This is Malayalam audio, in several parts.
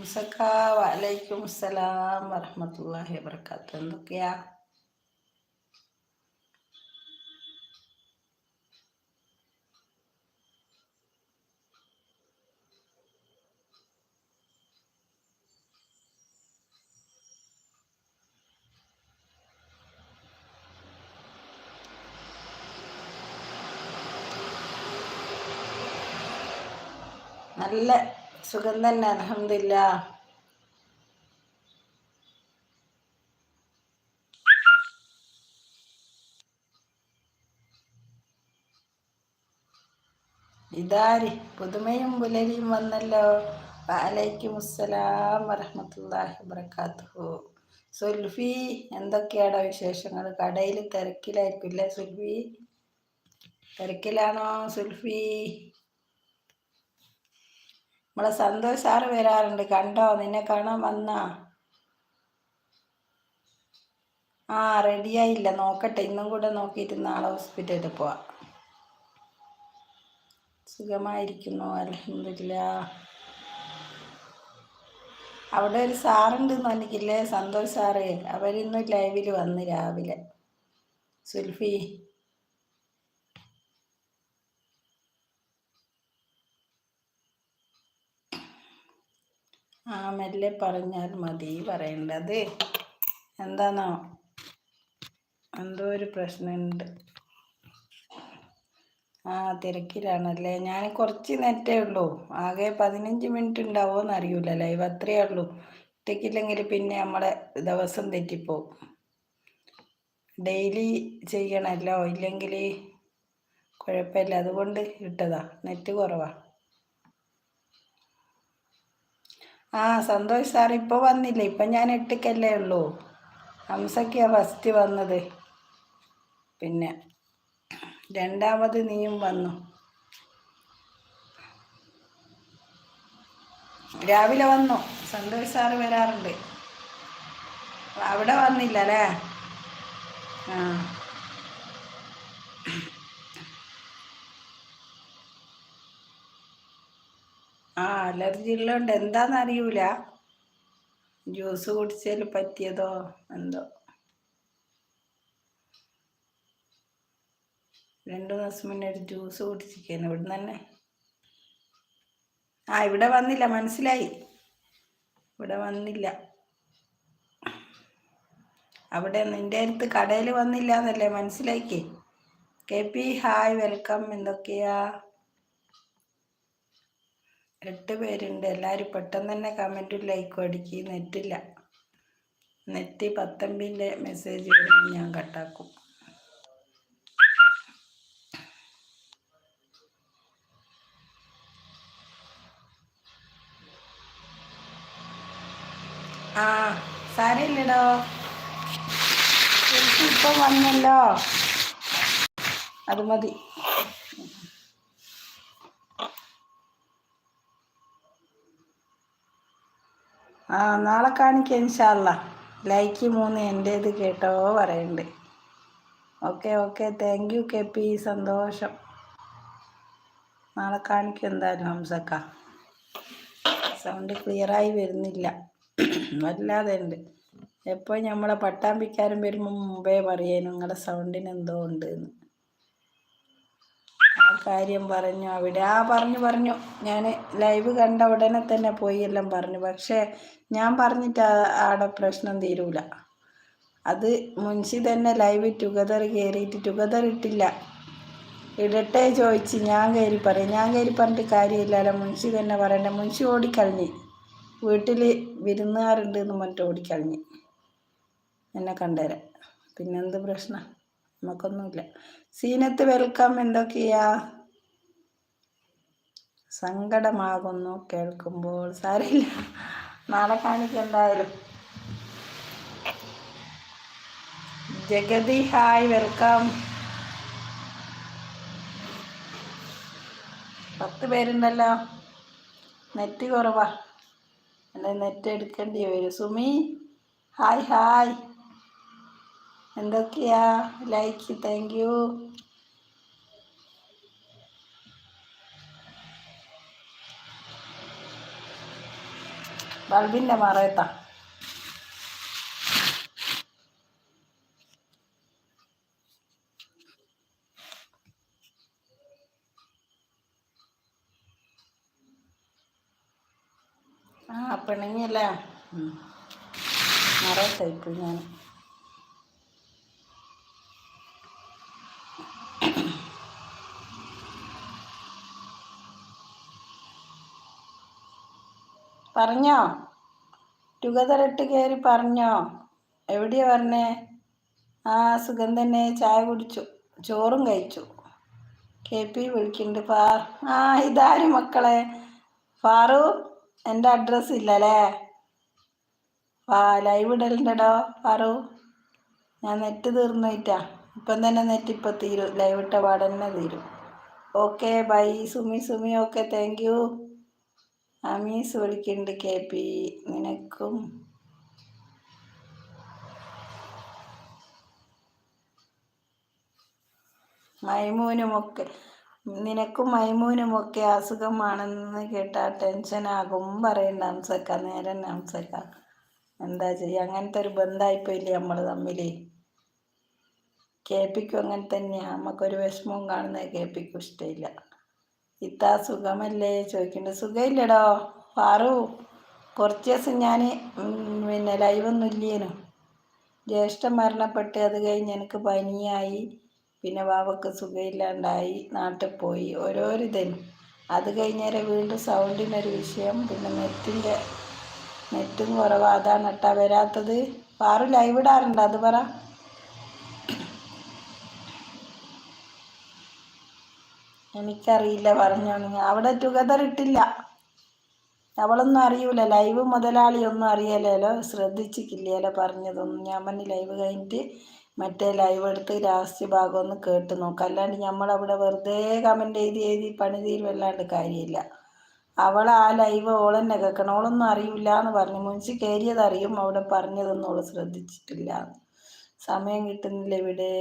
ഹംസക്ക വലൈക്കും അസ്സലാം വറഹമത്തല്ലാഹി വബർക്കാത്തു എന്തൊക്കെയാ നല്ല സുഖം തന്നെ അലഹമില്ല ഇതാരി? പുതുമയും പുലരിയും വന്നല്ലോ. വാലൈക്കും അസ്സലാം വറഹമത്തല്ലാഹി വബർക്കാത്തു സുൽഫി എന്തൊക്കെയാടാ വിശേഷങ്ങൾ? കടയിൽ തിരക്കിലായിരിക്കില്ലേ സുൽഫി? തിരക്കിലാണോ സുൽഫി? നമ്മളെ സന്തോഷ് സാറ് വരാറുണ്ട്. കണ്ടോ? നിന്നെ കാണാൻ വന്നാ. ആ റെഡിയായില്ല നോക്കട്ടെ. ഇന്നും കൂടെ നോക്കിയിട്ട് നാളെ ഹോസ്പിറ്റലിൽ പോവാം. സുഖമായിരിക്കുന്നു. അലഹമില്ല അവിടെ ഒരു സാറുണ്ട് പറഞ്ഞിട്ടില്ലേ? സന്തോഷ് സാറ്. അവരിന്ന് ലൈവിൽ വന്ന് രാവിലെ. സുൽഫി. ആ മെല്ലെ പറഞ്ഞാൽ മതി പറയേണ്ടത്. എന്താണോ എന്തോ ഒരു പ്രശ്നമുണ്ട്. ആ തിരക്കിലാണല്ലേ? ഞാൻ കുറച്ച് നേരത്തേ ഉള്ളൂ. ആകെ പതിനഞ്ച് മിനിറ്റ് ഉണ്ടാവുമോ അറിയൂല. ലൈവ് അത്രയേ ഉള്ളൂ. ഇട്ടേക്കില്ലെങ്കിൽ പിന്നെ നമ്മളെ ദിവസം തെറ്റിപ്പോവും. ഡെയിലി ചെയ്യണമല്ലോ? ഇല്ലെങ്കിൽ കുഴപ്പമില്ല. അതുകൊണ്ട് ഇട്ടതാ. നെറ്റ് കുറവാ. ആ സന്തോഷ് സാർ ഇപ്പോൾ വന്നില്ല? ഇപ്പം ഞാൻ എട്ടിക്കല്ലേ ഉള്ളൂ. ഹംസയ്ക്കാണ് ഫസ്റ്റ് വന്നത്. പിന്നെ രണ്ടാമത് നീയും വന്നു. രാവിലെ വന്നു. സന്തോഷ് സാറ് വരാറുണ്ട്. അവിടെ വന്നില്ല അല്ലേ ആ. ആ അലർജി ഉള്ളതുകൊണ്ട് എന്താന്ന് അറിയൂല ജ്യൂസ് കുടിച്ചാൽ പറ്റിയതോ എന്തോ. രണ്ടു ദിവസം മുന്നേ ഒരു ജ്യൂസ് കുടിച്ചിരിക്കുന്നു ഇവിടുന്ന് തന്നെ ആ ഇവിടെ വന്നില്ല മനസ്സിലായി. ഇവിടെ വന്നില്ല. അവിടെ നിന്റെ അടുത്ത് കടയിൽ വന്നില്ല എന്നല്ലേ മനസ്സിലായിക്കേ. കെ പി ഹായ് വെൽക്കം എന്തൊക്കെയാ? എട്ട് പേരുണ്ട്. എല്ലാവരും പെട്ടെന്ന് തന്നെ കമന്റും ലൈക്കും അടിക്കും. നെറ്റില്ല. നെറ്റ് പത്തമ്പിന്റെ മെസ്സേജ് വരുമ്പോൾ ഞാൻ കട്ടാക്കും ആ സാരമില്ലടോ ഇപ്പം വന്നല്ലോ. അത് മതി. ആ നാളെ കാണിക്കാം ഇൻഷാല്ല ലൈക്ക് മൂന്ന് എന്റേത് കേട്ടോ പറയുന്നുണ്ട് okay okay. Thank you K P. സന്തോഷം. നാളെ കാണിക്കും എന്തായാലും ഹംസക്ക. സൗണ്ട് ക്ലിയറായി വരുന്നില്ല. വല്ലാതെ ഉണ്ട്. എപ്പോൾ നമ്മളെ പട്ടാമ്പിക്കാരൻ വരുമ്പോൾ മുമ്പേ പറയാനും നിങ്ങളുടെ സൗണ്ടിന് എന്തോ ഉണ്ട് എന്ന് കാര്യം പറഞ്ഞു. അവിടെ ആ പറഞ്ഞു പറഞ്ഞു. ഞാൻ ലൈവ് കണ്ട ഉടനെ തന്നെ പോയി എല്ലാം പറഞ്ഞു. പക്ഷേ ഞാൻ പറഞ്ഞിട്ട് ആടെ പ്രശ്നം തീരൂല. അത് മുൻഷി തന്നെ ലൈവ് ടുഗദർ കയറിയിട്ട് ടുഗദർ ഇട്ടില്ല. ഇടട്ടെ ചോദിച്ച് ഞാൻ കയറി പറയും. ഞാൻ കയറി പറഞ്ഞിട്ട് കാര്യമില്ലല്ലോ. മുൻഷി തന്നെ പറയണ്ട? മുൻഷി ഓടിക്കളഞ്ഞ്. വീട്ടിൽ വിരുന്നുകാരുണ്ട് എന്ന് പറഞ്ഞിട്ട് ഓടിക്കളഞ്ഞ്. എന്നെ കണ്ടുതരാം പിന്നെന്ത് പ്രശ്നം? നമുക്കൊന്നുമില്ല. സീനത്ത് വെൽക്കം എന്തൊക്കെയാ? സങ്കടമാകുന്നു കേൾക്കുമ്പോൾ. സാരില്ല നാളെ കാണിക്കെന്തായാലും ജഗതി ഹായ് വെൽക്കം പത്ത് പേരുണ്ടല്ലോ. നെറ്റ് കുറവാ. എന്റെ നെറ്റ് എടുക്കേണ്ടി വരും. സുമി ഹായ് ഹായ് എന്തൊക്കെയാ? ലൈക്ക് താങ്ക് യു ബൾബിന്റെ മറയത്താ. ആ പിണങ്ങിയല്ലേ? മറയത്തായിപ്പോയി ഞാൻ പറഞ്ഞോ? ടുഗതറിട്ട് കയറി പറഞ്ഞോ? എവിടെയാ പറഞ്ഞേ? ആ സുഖം തന്നെ ചായ കുടിച്ചു. ചോറും കഴിച്ചു. കെ പി വിളിക്കുന്നുണ്ട് ഫാർ ആ ഇതാര് മക്കളെ? ഫാറു എന്റെ അഡ്രസ്സ് ഇല്ലല്ലേ? ആ ലൈവ് ഇടലുണ്ടോ ഫാറു. ഞാൻ നെറ്റ് തീർന്നു പോയിട്ടാ. ഇപ്പം തന്നെ നെറ്റ് ഇപ്പം തീരും. ലൈവ് ഇട്ട പാടന്നെ തീരും. Okay bye. Sumi Sumi okay. Thank you. Amees വിളിക്കുന്നുണ്ട് കെ പി നിനക്കും. മൈമൂനുമൊക്കെ നിനക്കും മൈമൂനുമൊക്കെ അസുഖമാണെന്ന് കേട്ടാൽ ടെൻഷനാകും പറയണ്ട ഹംസക്ക നേരം ഹംസക്ക എന്താ ചെയ്യുക അങ്ങനത്തെ ഒരു ബന്ധമായിപ്പോയില്ലേ നമ്മൾ തമ്മിൽ കെ പിക്കും അങ്ങനെ തന്നെയാണ് നമുക്കൊരു വിഷമവും കാണുന്നത് കെ പിക്കും ഇഷ്ടമില്ല ഇത്താ സുഖമല്ലേ? ചോദിക്കണ്ട സുഖമില്ലടോ പാറു കുറച്ച് ദിവസം ഞാൻ പിന്നെ ലൈവൊന്നും ഇല്ലേനു. ജ്യേഷ്ഠം മരണപ്പെട്ട് അത് കഴിഞ്ഞ് എനിക്ക് പനിയായി. പിന്നെ വാവക്ക് സുഖമില്ലാണ്ടായി നാട്ടിൽ പോയി. ഓരോരിതനും അത് കഴിഞ്ഞേരം വീണ്ടും സൗണ്ടിനൊരു വിഷയം. പിന്നെ നെറ്റിന്റെ നെറ്റും കുറവാണ് അതാണ് കേട്ടാ വരാത്തത്. പാറു ലൈവ് ഇടാറുണ്ട്? അത് പറ. എനിക്കറിയില്ല പറഞ്ഞോണി അവിടെ ടുഗദർ ഇട്ടില്ല. അവളൊന്നും അറിയൂല. ലൈവ് മുതലാളി ഒന്നും അറിയലല്ലോ ശ്രദ്ധിച്ചിട്ടില്ലല്ലോ പറഞ്ഞതൊന്നും. ഞാൻ പറഞ്ഞ് ലൈവ് കഴിഞ്ഞിട്ട് മറ്റേ ലൈവ് എടുത്ത് ലാസ്റ്റ് ഭാഗം ഒന്ന് കേട്ട് നോക്കാം. അല്ലാണ്ട് നമ്മളവിടെ വെറുതെ കമന്റ് എഴുതി എഴുതി പണി തീരുവല്ലാണ്ട് കാര്യമില്ല. അവൾ ആ ലൈവ് ഓളെന്നെ കേൾക്കണം. ഓളൊന്നും അറിയില്ല എന്ന് പറഞ്ഞു. മുൻസി കയറിയത് അറിയും അവിടെ പറഞ്ഞതൊന്നും ഓൾ ശ്രദ്ധിച്ചിട്ടില്ല സമയം കിട്ടുന്നില്ല ഇവിടെ.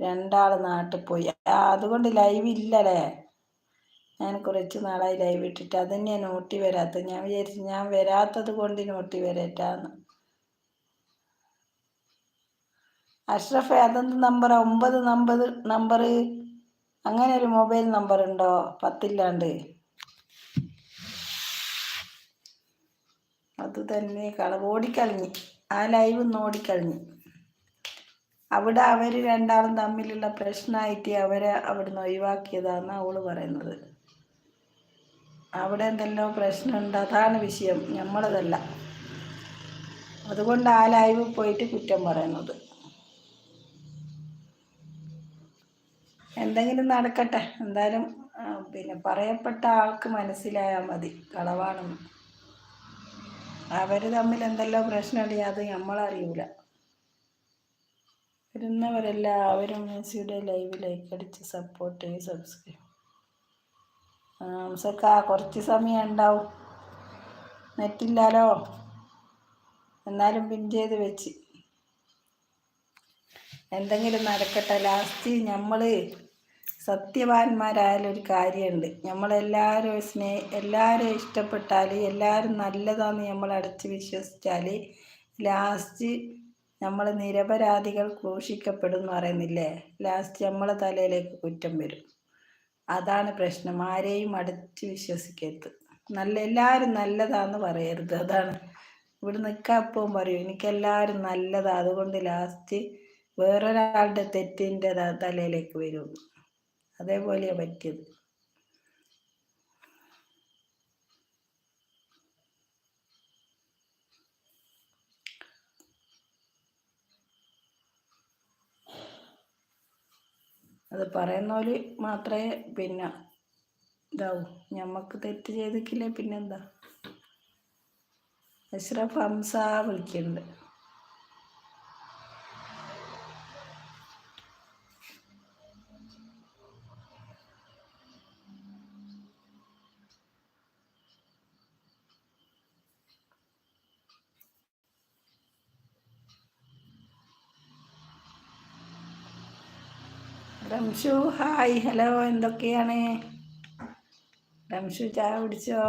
രണ്ടാൾ നാട്ടിൽ പോയി. അതുകൊണ്ട് ലൈവ് ഇല്ലല്ലേ? ഞാൻ കുറച്ച് നാളായി ലൈവ് ഇട്ടിട്ട് അത് തന്നെയാണ് നോട്ടി വരാത്തത്. ഞാൻ വിചാരിച്ചു ഞാൻ വരാത്തത് കൊണ്ട് നോട്ടി വരട്ടാന്ന് അഷ്റഫ് അതെന്ത് നമ്പർ ഒമ്പത് നമ്പർ നമ്പർ അങ്ങനെ ഒരു മൊബൈൽ നമ്പർ ഉണ്ടോ? പത്തില്ലാണ്ട്. അത് തന്നെ കളവ് ഓടിക്കളഞ്ഞ്. ആ ലൈവ് ഒന്ന് ഓടിക്കളഞ്ഞ്. അവിടെ അവർ രണ്ടാളും തമ്മിലുള്ള പ്രശ്നമായിട്ട് അവരെ അവിടുന്ന് ഒഴിവാക്കിയതാണ് അവൾ പറയുന്നത്. അവിടെ എന്തെല്ലോ പ്രശ്നമുണ്ട് അതാണ് വിഷയം. നമ്മളതല്ല അതുകൊണ്ട് ആ ലൈവ് പോയിട്ട് കുറ്റം പറയുന്നത്. എന്തെങ്കിലും നടക്കട്ടെ. എന്തായാലും പിന്നെ പറയപ്പെട്ട ആൾക്ക് മനസ്സിലായാൽ മതി. കളവാണെന്ന്. അവർ തമ്മിൽ എന്തെല്ലോ പ്രശ്നമുണ്ട് അത് നമ്മളറിയൂല വരുന്നവരെല്ലാവരും മെസ്സിയുടെ ലൈവ് ലൈക്ക് അടിച്ച് സപ്പോർട്ട് ചെയ്ത് സബ്സ്ക്രൈബ് ഹംസക്ക കുറച്ച് സമയം ഉണ്ടാവും നെറ്റില്ലാലോ എന്നാലും പിൻ ചെയ്ത് വെച്ച്. എന്തെങ്കിലും നടക്കട്ടെ. ലാസ്റ്റ് നമ്മൾ സത്യവാന്മാരായാലൊരു കാര്യമുണ്ട്. നമ്മളെല്ലാവരും സ്നേഹ എല്ലാവരും ഇഷ്ടപ്പെട്ടാൽ എല്ലാവരും നല്ലതാണെന്ന് നമ്മൾ അടച്ച് വിശ്വസിച്ചാൽ ലാസ്റ്റ് നമ്മൾ നിരപരാധികൾ ക്രൂശിക്കപ്പെടും എന്ന് പറയുന്നില്ലേ? ലാസ്റ്റ് നമ്മളെ തലയിലേക്ക് കുറ്റം വരും. അതാണ് പ്രശ്നം. ആരെയും അടച്ച് വിശ്വസിക്കരുത്. നല്ല എല്ലാവരും നല്ലതാന്ന് പറയരുത്. അതാണ്. ഇവിടെ നിൽക്കാൻ പറയും. എനിക്കെല്ലാവരും നല്ലതാ. അതുകൊണ്ട് ലാസ്റ്റ് വേറൊരാളുടെ തെറ്റിന്റെ തലയിലേക്ക് വരും. അതേപോലെയാണ് പറ്റിയത്. അത് പറയുന്നവര് മാത്രമേ പിന്നെ ഇതാവും. ഞമ്മക്ക് തെറ്റ് ചെയ്തിട്ടില്ലേ പിന്നെന്താ? അഷ്റഫ് ഹംസ വിളിക്കുന്നുണ്ട് റംഷു ഹായ് ഹലോ എന്തൊക്കെയാണ്? റംഷു ചായ കുടിച്ചോ?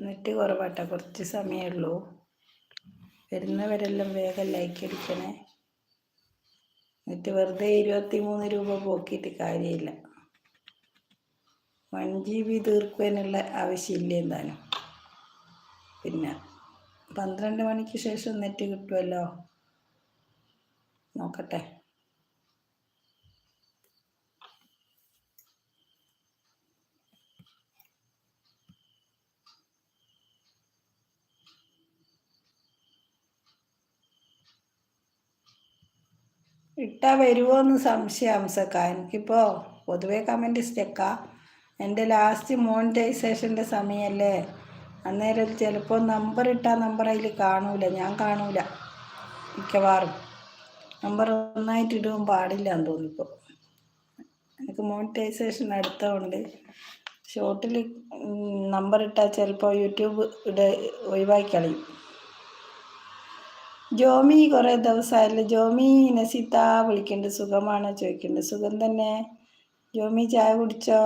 നെറ്റ് കുറവാട്ടോ കുറച്ച് സമയമേ ഉള്ളൂ. വരുന്നവരെല്ലാം വേഗം ലൈക്ക് അടിക്കണേ. എന്നിട്ട് വെറുതെ ഇരുപത്തി മൂന്ന് രൂപ പോക്കിയിട്ട് കാര്യമില്ല. വൺ ജി ബി തീർക്കുവാനുള്ള ആവശ്യമില്ല എന്താനും പിന്നെ പന്ത്രണ്ട് മണിക്ക് ശേഷം നെറ്റ് കിട്ടുമല്ലോ നോക്കട്ടെ. ഇട്ടാൽ വരുമോ എന്ന് സംശയം അംസക്ക എനിക്കിപ്പോൾ പൊതുവേ കമന്റ് സ്റ്റെക്കാ എന്റെ ലാസ്റ്റ് മോണിറ്റൈസേഷന്റെ സമയമല്ലേ അന്നേരം ചിലപ്പോൾ നമ്പർ ഇട്ടാൽ നമ്പർ അതിൽ കാണൂല. ഞാൻ കാണൂല. മിക്കവാറും. നമ്പർ ഒന്നായിട്ട് ഇടുവാൻ പാടില്ല എന്ന് തോന്നിപ്പോൾ എനിക്ക് മോണിറ്റൈസേഷൻ അടുത്തതുകൊണ്ട് ഷോർട്ടിൽ നമ്പർ ഇട്ടാൽ ചിലപ്പോൾ യൂട്യൂബ് ഇട ഒഴിവാക്കി കളയും. ജോമി കുറേ ദിവസമായല്ലോ ജോമി നസീത്ത വിളിക്കുന്നുണ്ട് സുഖമാണോ ചോദിക്കുന്നുണ്ട് സുഖം തന്നെ. ജോമി ചായ കുടിച്ചോ?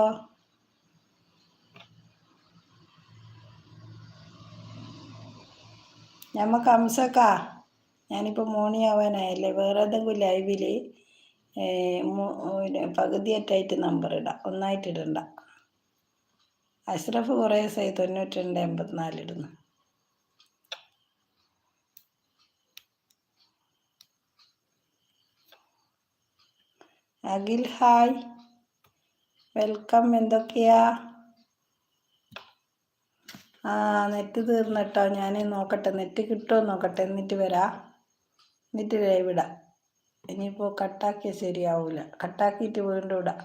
ഞമ്മക്ക് അംസക്ക ഞാനിപ്പോൾ മോണിയാവാനായല്ലേ. വേറെ ഏതെങ്കിലും ലൈവിൽ പകുതിയായിട്ടായിട്ട് നമ്പർ ഇടാം. ഒന്നായിട്ട് ഇടണ്ട. അഷ്റഫ് കുറേ ദിവസമായി തൊണ്ണൂറ്റി രണ്ട് എൺപത്തിനാല് ഇടുന്നു. അഖിൽ ഹായ്. വെൽക്കം. എന്തൊക്കെയാ? ആ നെറ്റ് തീർന്നിട്ടോ? ഞാൻ നോക്കട്ടെ. നെറ്റ് കിട്ടുമോ നോക്കട്ടെ. എന്നിട്ട് വരാം. എന്നിട്ട് ലൈവ് ഇടാം ഇനിയിപ്പോൾ കട്ടാക്കിയാൽ ശരിയാവില്ല കട്ടാക്കിയിട്ട് വീണ്ടും ഇടാം.